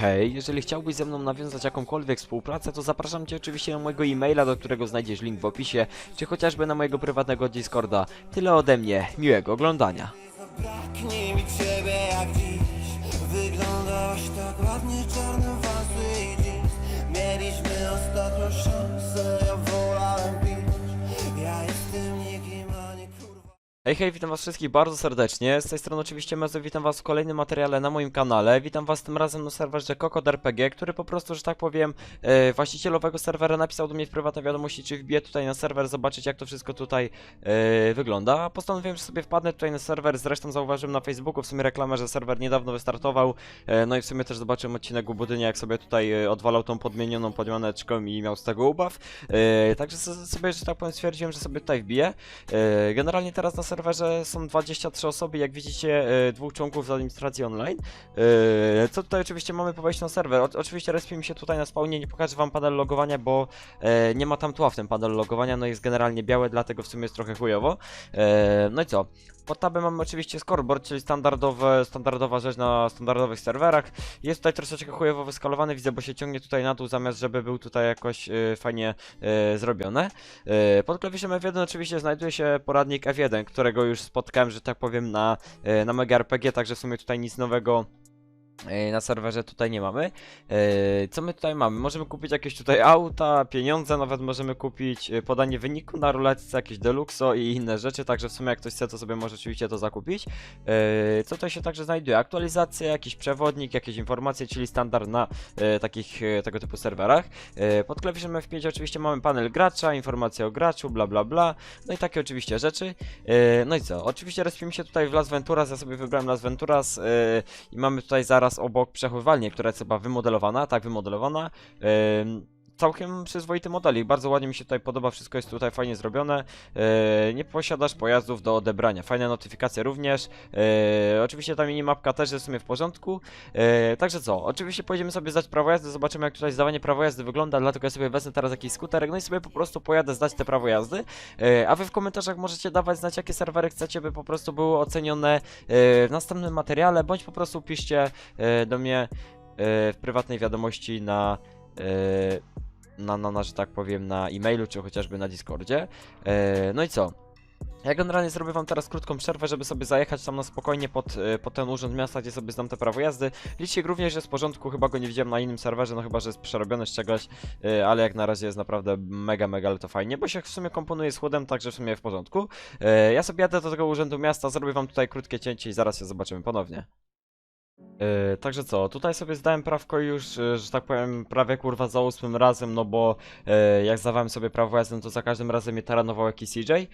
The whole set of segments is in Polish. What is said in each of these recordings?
Hej, jeżeli chciałbyś ze mną nawiązać jakąkolwiek współpracę, to zapraszam Cię oczywiście na mojego e-maila, do którego znajdziesz link w opisie, czy chociażby na mojego prywatnego Discorda. Tyle ode mnie, miłego oglądania. Braknie mi ciebie jak dziś tak ładnie Mieliśmy ostatnio szansę, Hej, hej, witam was wszystkich bardzo serdecznie. Z tej strony oczywiście Mezo, witam was w kolejnym materiale na moim kanale. Witam was tym razem na serwerze Kokod RPG, który po prostu, że tak powiem, e, właściciel owego serwera napisał do mnie w prywatnej wiadomości, czy wbiję tutaj na serwer, zobaczyć jak to wszystko tutaj e, wygląda. Postanowiłem, że sobie wpadnę tutaj na serwer, zresztą zauważyłem na Facebooku w sumie reklamę, że serwer niedawno wystartował. E, no i w sumie też zobaczyłem odcinek u Budynia, jak sobie tutaj e, odwalał tą podmienioną podmianeczką i miał z tego ubaw. E, także so- sobie, że tak powiem, stwierdziłem, że sobie tutaj wbiję. E, Generalnie teraz na serwerze są 23 osoby, jak widzicie, e, dwóch członków z administracji online. E, Co tutaj oczywiście mamy po wejściu na serwer? O, oczywiście respimy się tutaj na spawnie, nie pokażę wam panel logowania, bo e, nie ma tam tła w tym panelu logowania, no jest generalnie białe, dlatego w sumie jest trochę chujowo. No i co? Pod tabem mamy oczywiście scoreboard, czyli standardowe, standardowa rzecz na standardowych serwerach. Jest tutaj troszeczkę chujowo wyskalowany, widzę, bo się ciągnie tutaj na dół, zamiast żeby był tutaj jakoś fajnie e, zrobione. E, Pod klawiszem F1 oczywiście znajduje się poradnik F1, którego już spotkałem, że tak powiem, na, e, na Mega RPG, także w sumie tutaj nic nowego na serwerze tutaj nie mamy. E, Co my tutaj mamy? Możemy kupić jakieś tutaj auta, pieniądze, nawet możemy kupić e, podanie wyniku na ruletce, jakieś deluxo i inne rzeczy, także w sumie jak ktoś chce, to sobie może oczywiście to zakupić. E, Co tutaj się także znajduje? Aktualizacje, jakiś przewodnik, jakieś informacje, czyli standard na e, takich e, tego typu serwerach. E, Pod klawiszem F5 oczywiście mamy panel gracza, informacje o graczu, bla bla bla, no i takie oczywiście rzeczy. E, No i co? Oczywiście respimy się tutaj w Las Venturas, ja sobie wybrałem Las Venturas e, i mamy tutaj zaraz obok przechowywalnię, która jest chyba wymodelowana, tak wymodelowana. Em, Całkiem przyzwoity modelik, bardzo ładnie mi się tutaj podoba, wszystko jest tutaj fajnie zrobione. E, nie posiadasz pojazdów do odebrania, fajne notyfikacje również. E, oczywiście ta minimapka też jest w sumie w porządku. E, także co, oczywiście pojedziemy sobie zdać prawo jazdy, zobaczymy jak tutaj zdawanie prawa jazdy wygląda, dlatego ja sobie wezmę teraz jakiś skuterek, no i sobie po prostu pojadę zdać te prawo jazdy. A wy w komentarzach możecie dawać znać, jakie serwery chcecie, by po prostu były ocenione w następnym materiale, bądź po prostu piszcie do mnie w prywatnej wiadomości na, e, na, na, na, że tak powiem, na e-mailu, czy chociażby na Discordzie. E, no i co? Ja generalnie zrobię wam teraz krótką przerwę, żeby sobie zajechać tam na spokojnie pod, e, pod ten urząd miasta, gdzie sobie zdam te prawo jazdy. Liczcie również, że w porządku, chyba go nie widziałem na innym serwerze, no chyba, że jest przerobiony z czegoś, e, ale jak na razie jest naprawdę mega, mega, ale to fajnie, bo się w sumie komponuje z chłodem, także w sumie w porządku. Ja sobie jadę do tego urzędu miasta, zrobię wam tutaj krótkie cięcie i zaraz się zobaczymy ponownie. Yy, także co, tutaj sobie zdałem prawko już, yy, że tak powiem, prawie kurwa za ósmym razem, no bo yy, jak zdawałem sobie prawo jazdy, no to za każdym razem mnie taranował jakiś CJ. Yy,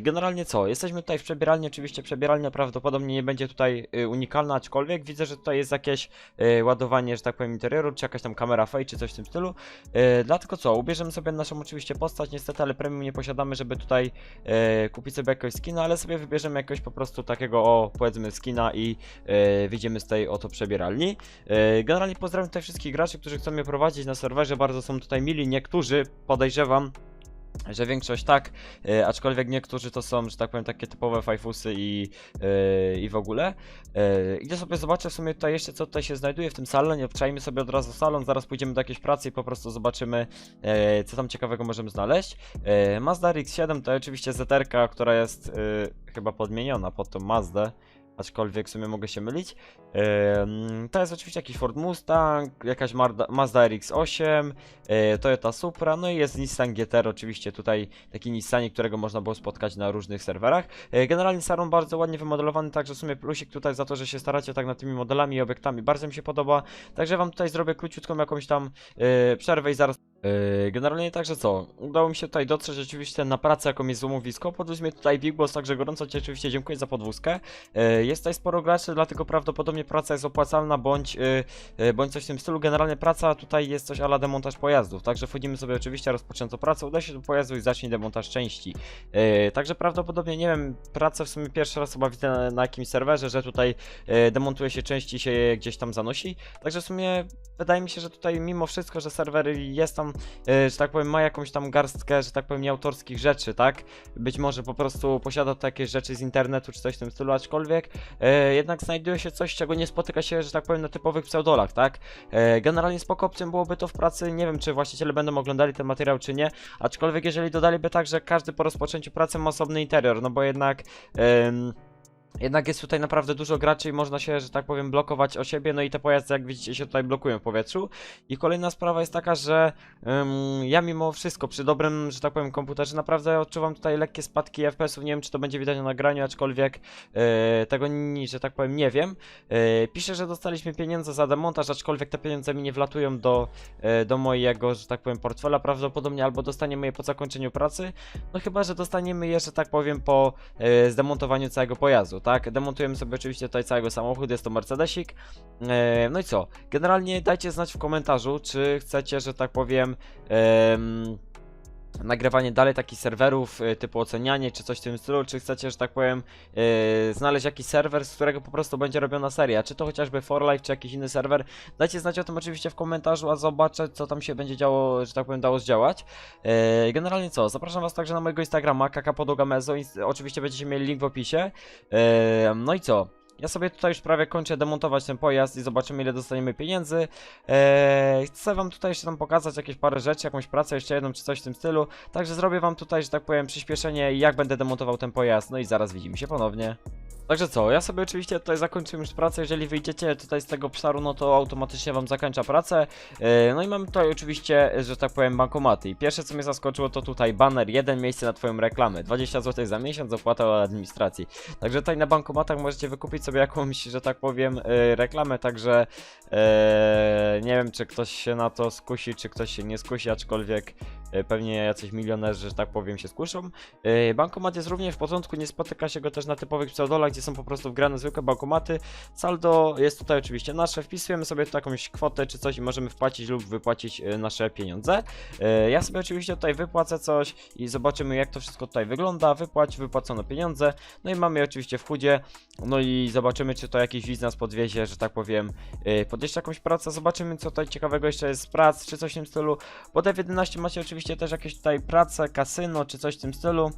generalnie co, jesteśmy tutaj w przebieralni, oczywiście przebieralnia prawdopodobnie nie będzie tutaj yy, unikalna, aczkolwiek widzę, że tutaj jest jakieś yy, ładowanie, że tak powiem, interioru, czy jakaś tam kamera fake, czy coś w tym stylu. Yy, dlatego co, ubierzemy sobie naszą oczywiście postać, niestety, ale premium nie posiadamy, żeby tutaj yy, kupić sobie jakiegoś skina, ale sobie wybierzemy jakiegoś po prostu takiego, o, powiedzmy skina i e, wyjdziemy z tej oto przebieralni. E, generalnie pozdrawiam tutaj wszystkich graczy, którzy chcą mnie prowadzić na serwerze, bardzo są tutaj mili, niektórzy podejrzewam, że większość tak, e, aczkolwiek niektórzy to są, że tak powiem, takie typowe fajfusy i, e, i w ogóle. E, idę sobie zobaczę w sumie tutaj jeszcze, co tutaj się znajduje w tym salonie, obczajmy sobie od razu salon, zaraz pójdziemy do jakiejś pracy i po prostu zobaczymy, e, co tam ciekawego możemy znaleźć. E, Mazda RX-7 to oczywiście ZR-ka, która jest e, chyba podmieniona pod tą Mazdę, aczkolwiek w sumie mogę się mylić. To jest oczywiście jakiś Ford Mustang, jakaś Mazda RX-8, e, Toyota Supra, no i jest Nissan GTR, oczywiście tutaj taki Nissanik, którego można było spotkać na różnych serwerach. E, Generalnie salon bardzo ładnie wymodelowany, także w sumie plusik tutaj za to, że się staracie tak nad tymi modelami i obiektami, bardzo mi się podoba. Także wam tutaj zrobię króciutką jakąś tam e, przerwę i zaraz Generalnie także co? Udało mi się tutaj dotrzeć oczywiście na pracę, jaką jest złomowisko. Podwiózł mnie tutaj Bigboss, także gorąco Ci oczywiście dziękuję za podwózkę. Yy, Jest tutaj sporo graczy, dlatego prawdopodobnie praca jest opłacalna, bądź, yy, yy, bądź coś w tym stylu. Generalnie praca tutaj jest coś ala demontaż pojazdów, także wchodzimy sobie oczywiście, rozpoczęto pracę, uda się do pojazdu i zacznie demontaż części. Yy, Także prawdopodobnie, nie wiem, pracę w sumie pierwszy raz chyba widzę na, na jakimś serwerze, że tutaj yy, demontuje się części się gdzieś tam zanosi. Także w sumie wydaje mi się, że tutaj mimo wszystko, że serwer jest tam e, że tak powiem, ma jakąś tam garstkę, że tak powiem, nieautorskich rzeczy, tak? Być może po prostu posiada to jakieś rzeczy z internetu czy coś w tym stylu, aczkolwiek e, jednak znajduje się coś, czego nie spotyka się, że tak powiem, na typowych pseudolach, tak? E, generalnie spoko opcją byłoby to w pracy, nie wiem czy właściciele będą oglądali ten materiał czy nie, aczkolwiek jeżeli dodaliby tak, że każdy po rozpoczęciu pracy ma osobny interior, no bo jednak... em, jednak jest tutaj naprawdę dużo graczy i można się, że tak powiem, blokować o siebie, no i te pojazdy, jak widzicie, się tutaj blokują w powietrzu. I kolejna sprawa jest taka, że ja mimo wszystko, przy dobrym, że tak powiem, komputerze, naprawdę odczuwam tutaj lekkie spadki FPS-ów, nie wiem, czy to będzie widać na nagraniu, aczkolwiek e, tego, że tak powiem, nie wiem. E, pisze, że dostaliśmy pieniądze za demontaż, aczkolwiek te pieniądze mi nie wlatują do, e, do mojego, że tak powiem, portfela, prawdopodobnie albo dostaniemy je po zakończeniu pracy, no chyba, że dostaniemy je, że tak powiem, po e, zdemontowaniu całego pojazdu, tak? Demontujemy sobie oczywiście tutaj całego samochód, jest to Mercedesik. E, no i co? Generalnie dajcie znać w komentarzu, czy chcecie, że tak powiem, em, nagrywanie dalej takich serwerów e, typu ocenianie czy coś w tym stylu, czy chcecie, że tak powiem, e, znaleźć jakiś serwer, z którego po prostu będzie robiona seria, czy to chociażby For Life, czy jakiś inny serwer. Dajcie znać o tym oczywiście w komentarzu, a zobaczę, co tam się będzie działo, że tak powiem, dało zdziałać. E, generalnie co? Zapraszam was także na mojego Instagrama, kakapodogamezo, oczywiście będziecie mieli link w opisie. No i co? Ja sobie tutaj już prawie kończę demontować ten pojazd i zobaczymy ile dostaniemy pieniędzy. Eee, chcę wam tutaj jeszcze tam pokazać jakieś parę rzeczy, jakąś pracę jeszcze jedną czy coś w tym stylu. Także zrobię wam tutaj, że tak powiem, przyspieszenie jak będę demontował ten pojazd. No i zaraz widzimy się ponownie. Także co, ja sobie oczywiście tutaj zakończyłem już pracę, jeżeli wyjdziecie tutaj z tego obszaru, no to automatycznie wam zakończa pracę. E, No i mamy tutaj oczywiście, że tak powiem, bankomaty. I pierwsze co mnie zaskoczyło to tutaj banner, jeden miejsce na twoją reklamę, 20 zł za miesiąc, opłata od administracji. Także tutaj na bankomatach możecie wykupić sobie jakąś, że tak powiem, e, reklamę, także e, nie wiem czy ktoś się na to skusi, czy ktoś się nie skusi, aczkolwiek pewnie jacyś milionerzy, że tak powiem, się skuszą. Bankomat jest również w porządku, nie spotyka się go też na typowych pseudolach, są po prostu wgrane zwykłe bankomaty. Saldo jest tutaj oczywiście nasze, wpisujemy sobie tu jakąś kwotę czy coś i możemy wpłacić lub wypłacić e, nasze pieniądze. E, Ja sobie oczywiście tutaj wypłacę coś i zobaczymy jak to wszystko tutaj wygląda. Wypłać, wypłacono pieniądze. No i mamy oczywiście w chudzie. No i zobaczymy czy to jakiś widz nas podwiezie, że tak powiem, e, podejść jakąś pracę. Zobaczymy co tutaj ciekawego jeszcze jest z prac czy coś w tym stylu. Bo w 11 macie oczywiście też jakieś tutaj prace, kasyno czy coś w tym stylu.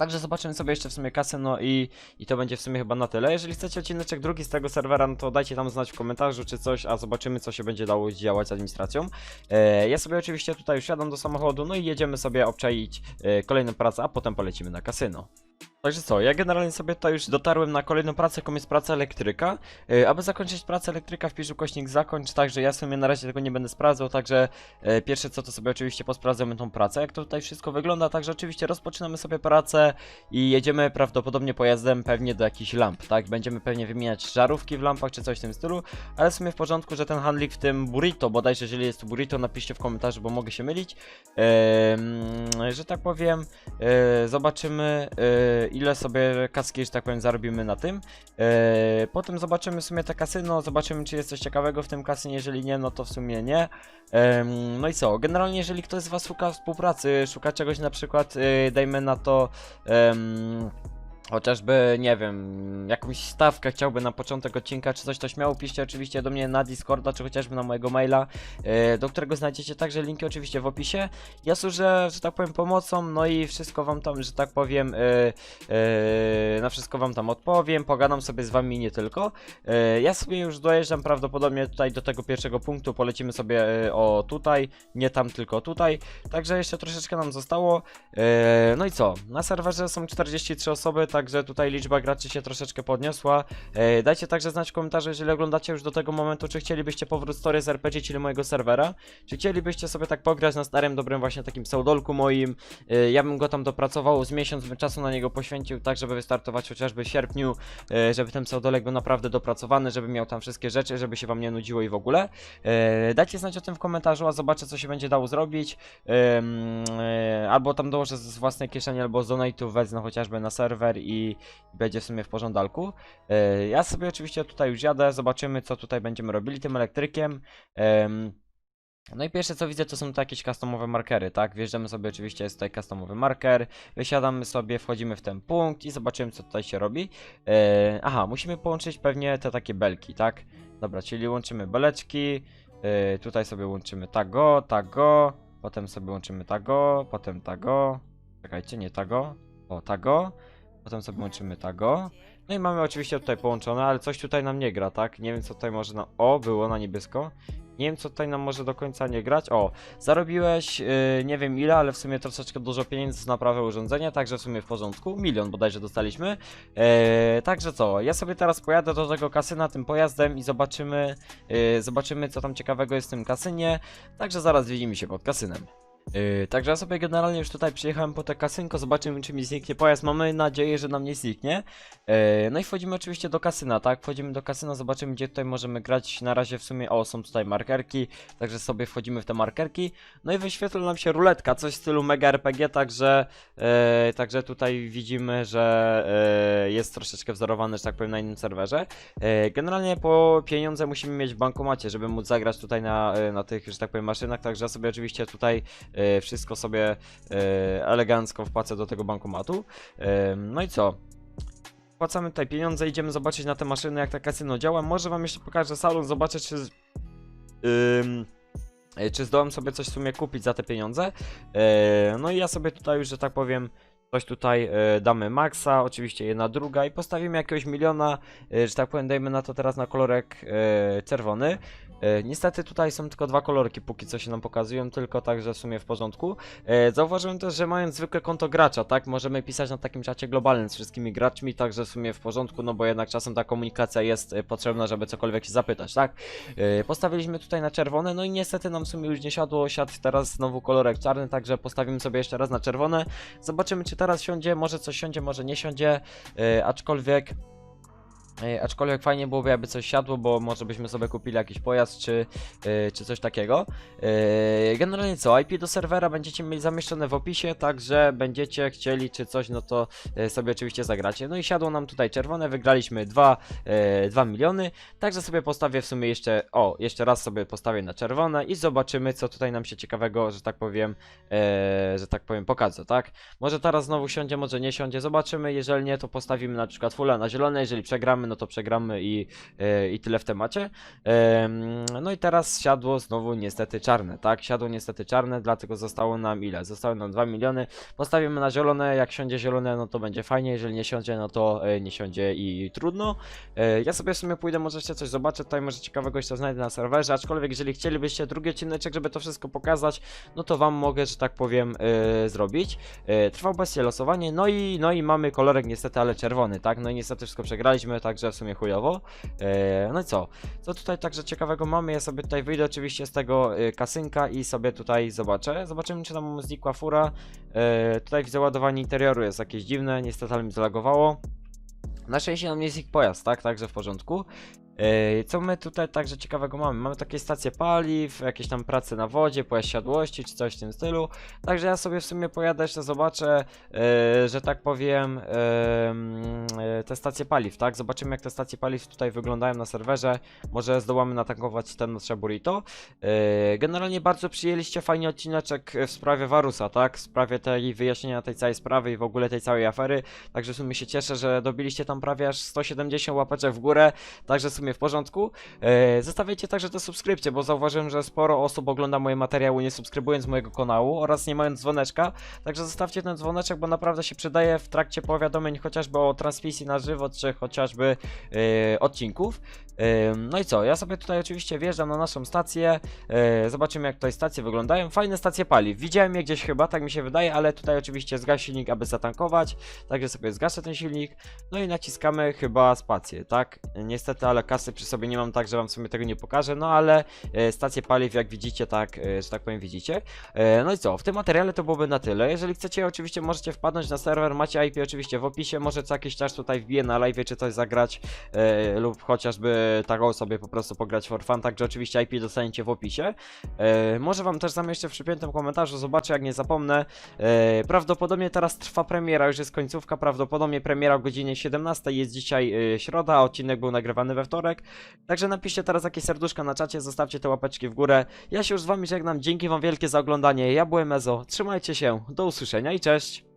Także zobaczymy sobie jeszcze w sumie kasyno i, i to będzie w sumie chyba na tyle. Jeżeli chcecie odcineczek drugi z tego serwera, no to dajcie tam znać w komentarzu czy coś, a zobaczymy co się będzie dało działać z administracją. E, ja sobie oczywiście tutaj już do samochodu, no i jedziemy sobie obczaić e, kolejną pracę, a potem polecimy na kasyno. Także co, ja generalnie sobie tutaj już dotarłem na kolejną pracę, jaką jest praca elektryka. E, aby zakończyć pracę elektryka, wpisz ukośnik zakończ, także ja w sumie na razie tego nie będę sprawdzał, także e, pierwsze co to sobie oczywiście posprawdzamy tą pracę, jak to tutaj wszystko wygląda, także oczywiście rozpoczynamy sobie pracę i jedziemy prawdopodobnie pojazdem pewnie do jakichś lamp, tak? Będziemy pewnie wymieniać żarówki w lampach czy coś w tym stylu, ale w sumie w porządku, że ten handlik w tym burrito, bodajże jeżeli jest to burrito, napiszcie w komentarzu, bo mogę się mylić, Em, że tak powiem, e, zobaczymy e, ile sobie kaski, że tak powiem, zarobimy na tym. E, potem zobaczymy w sumie te kasyno, zobaczymy czy jest coś ciekawego w tym kasynie, jeżeli nie, no to w sumie nie. Em, no i co, generalnie jeżeli ktoś z was szuka współpracy, szuka czegoś na przykład, e, dajmy na to... em, Chociażby, nie wiem, jakąś stawkę chciałby na początek odcinka czy coś, to śmiało piszcie oczywiście do mnie na Discorda, czy chociażby na mojego maila, e, do którego znajdziecie także linki oczywiście w opisie. Ja służę, że tak powiem, pomocą, no i wszystko wam tam, że tak powiem, e, e, na wszystko wam tam odpowiem, pogadam sobie z wami nie tylko. Ja sobie już dojeżdżam prawdopodobnie tutaj do tego pierwszego punktu, polecimy sobie o tutaj, nie tam, tylko tutaj. Także jeszcze troszeczkę nam zostało. No i co? Na serwerze są 43 osoby, także tutaj liczba graczy się troszeczkę podniosła. E, dajcie także znać w komentarzu, jeżeli oglądacie już do tego momentu, czy chcielibyście powrót Stories RPG, czyli mojego serwera. Czy chcielibyście sobie tak pograć na starym, dobrym właśnie takim pseudolku moim. E, ja bym go tam dopracował, z miesiąc bym czasu na niego poświęcił, tak żeby wystartować chociażby w sierpniu, e, żeby ten pseudolek był naprawdę dopracowany, żeby miał tam wszystkie rzeczy, żeby się wam nie nudziło i w ogóle. E, dajcie znać o tym w komentarzu, a zobaczę co się będzie dało zrobić. Em, e, albo tam dołożę z własnej kieszeni, albo z donate'ów wezmę chociażby na serwer i będzie w sumie w porządku. E, ja sobie oczywiście tutaj już jadę, zobaczymy co tutaj będziemy robili tym elektrykiem. Em, no i pierwsze co widzę to są to jakieś customowe markery, tak? Wjeżdżamy sobie oczywiście, jest tutaj customowy marker, wysiadamy sobie, wchodzimy w ten punkt i zobaczymy co tutaj się robi. E, aha, musimy połączyć pewnie te takie belki, tak? Dobra, czyli łączymy beleczki, e, tutaj sobie łączymy tago, tago, potem sobie łączymy tago, potem tago, czekajcie, nie tago, o tago, potem sobie łączymy tago, no i mamy oczywiście tutaj połączone, ale coś tutaj nam nie gra, tak? Nie wiem co tutaj może na... O, było na niebiesko. Nie wiem co tutaj nam może do końca nie grać. O, zarobiłeś yy, nie wiem ile, ale w sumie troszeczkę dużo pieniędzy z naprawy urządzenia, także w sumie w porządku. Milion bodajże dostaliśmy. Eee, także co, ja sobie teraz pojadę do tego kasyna tym pojazdem i zobaczymy, yy, zobaczymy co tam ciekawego jest w tym kasynie. Także zaraz widzimy się pod kasynem. Yy, także ja sobie generalnie już tutaj przyjechałem po te kasynko, zobaczymy czy mi zniknie pojazd, mamy nadzieję, że nam nie zniknie. Yy, no i wchodzimy oczywiście do kasyna, tak? Wchodzimy do kasyna, zobaczymy gdzie tutaj możemy grać. Na razie w sumie, o są tutaj markerki, także sobie wchodzimy w te markerki. No i wyświetla nam się ruletka, coś w stylu mega RPG, także, yy, także tutaj widzimy, że yy, jest troszeczkę wzorowany, że tak powiem, na innym serwerze. Yy, generalnie po pieniądze musimy mieć w bankomacie, żeby móc zagrać tutaj na, yy, na tych, że tak powiem, maszynach, także ja sobie oczywiście tutaj wszystko sobie e, elegancko wpłacę do tego bankomatu. E, No i co? Wpłacamy tutaj pieniądze, idziemy zobaczyć na te maszyny, jak ta kasyno działa. Może wam jeszcze pokażę salon, zobaczę czy... ym, e, czy zdołam sobie coś w sumie kupić za te pieniądze. E, No i ja sobie tutaj już, że tak powiem, coś tutaj e, damy maksa, oczywiście jedna druga i postawimy jakiegoś miliona, e, że tak powiem, dajmy na to teraz na kolorek e, czerwony. E, Niestety tutaj są tylko dwa kolorki, póki co się nam pokazują, tylko także w sumie w porządku. E, Zauważyłem też, że mając zwykłe konto gracza, tak, możemy pisać na takim czacie globalnym z wszystkimi graczmi, także w sumie w porządku, no bo jednak czasem ta komunikacja jest e, potrzebna, żeby cokolwiek się zapytać, tak. E, Postawiliśmy tutaj na czerwone, no i niestety nam w sumie już nie siadło, siadł teraz znowu kolorek czarny, także postawimy sobie jeszcze raz na czerwone. Zobaczymy, czy teraz siądzie, może coś siądzie, może nie siądzie, e, aczkolwiek... E, Aczkolwiek fajnie byłoby, jakby coś siadło, bo może byśmy sobie kupili jakiś pojazd czy, e, czy coś takiego. E, Generalnie co, IP do serwera będziecie mieli zamieszczone w opisie, także będziecie chcieli czy coś, no to e, sobie oczywiście zagracie. No i siadło nam tutaj czerwone, wygraliśmy 2, e, 2 miliony, także sobie postawię w sumie jeszcze, o, jeszcze raz sobie postawię na czerwone i zobaczymy, co tutaj nam się ciekawego, że tak powiem, e, że tak powiem, pokaże, tak? Może teraz znowu siądzie, może nie siądzie, zobaczymy, jeżeli nie, to postawimy na przykład fulla na zielone, jeżeli przegramy, no to przegramy i, e, i tyle w temacie. Em, No i teraz siadło znowu niestety czarne, tak? Siadło niestety czarne, dlatego zostało nam ile? Zostało nam 2 miliony. Postawimy na zielone, jak siądzie zielone, no to będzie fajnie, jeżeli nie siądzie, no to e, nie siądzie i trudno. E, Ja sobie w sumie pójdę, może jeszcze coś zobaczę, tutaj może ciekawego jeszcze znajdę na serwerze, aczkolwiek jeżeli chcielibyście drugi odcineczek, żeby to wszystko pokazać, no to wam mogę, że tak powiem, zrobić. E, Trwa losowanie, no i, no i mamy kolorek niestety, ale czerwony, tak? No i niestety wszystko przegraliśmy, także w sumie chujowo. E, No i co? Co tutaj także ciekawego mamy? Ja sobie tutaj wyjdę oczywiście z tego y, kasynka i sobie tutaj zobaczę. Zobaczymy, czy tam znikła fura. E, tutaj widzę ładowanie interioru jest jakieś dziwne, niestety ale mi zalagowało. Na szczęście nam nie znikł pojazd, tak? Także w porządku. E, Co my tutaj także ciekawego mamy? Mamy takie stacje paliw, jakieś tam prace na wodzie, pojazd siadłości czy coś w tym stylu. Także ja sobie w sumie pojadę jeszcze zobaczę, e, że tak powiem, e, mm, te stacje paliw, tak? Zobaczymy jak te stacje paliw tutaj wyglądają na serwerze. Może zdołamy natankować ten nasze burrito. Generalnie bardzo przyjęliście fajnie odcineczek w sprawie Warusa, tak? W sprawie tej wyjaśnienia tej całej sprawy i w ogóle tej całej afery. Także w sumie się cieszę, że dobiliście tam prawie aż 170 łapeczek w górę. Także w sumie w porządku. E, Zostawiajcie także te subskrypcje, bo zauważyłem, że sporo osób ogląda moje materiały nie subskrybując mojego kanału oraz nie mając dzwoneczka. Także zostawcie ten dzwoneczek, bo naprawdę się przydaje w trakcie powiadomień chociażby o transmisji na żywo, czy chociażby e, odcinków. No i co, ja sobie tutaj oczywiście wjeżdżam na naszą stację, e, zobaczymy jak tutaj stacje wyglądają. Fajne stacje paliw, widziałem je gdzieś chyba, tak mi się wydaje, ale tutaj oczywiście zgaś silnik, aby zatankować, także sobie zgaszę ten silnik, no i naciskamy chyba spację, tak? Niestety, ale kasy przy sobie nie mam, tak że wam w sumie tego nie pokażę, no ale e, stacje paliw jak widzicie, tak, e, że tak powiem widzicie. No i co, w tym materiale to byłoby na tyle. Jeżeli chcecie, oczywiście możecie wpadnąć na serwer, macie IP oczywiście w opisie, może co jakiś czas tutaj wbiję na live czy coś zagrać lub chociażby taką sobie po prostu pograć for fun, także oczywiście IP dostaniecie w opisie. E, może wam też zamieszczę w przypiętym komentarzu, zobaczę jak nie zapomnę. E, prawdopodobnie teraz trwa premiera, już jest końcówka, prawdopodobnie premiera o godzinie 17 jest dzisiaj e, środa, a odcinek był nagrywany we wtorek. Także napiszcie teraz jakieś serduszka na czacie, zostawcie te łapeczki w górę. Ja się już z wami żegnam, dzięki wam wielkie za oglądanie, ja byłem Ezo, trzymajcie się, do usłyszenia i cześć!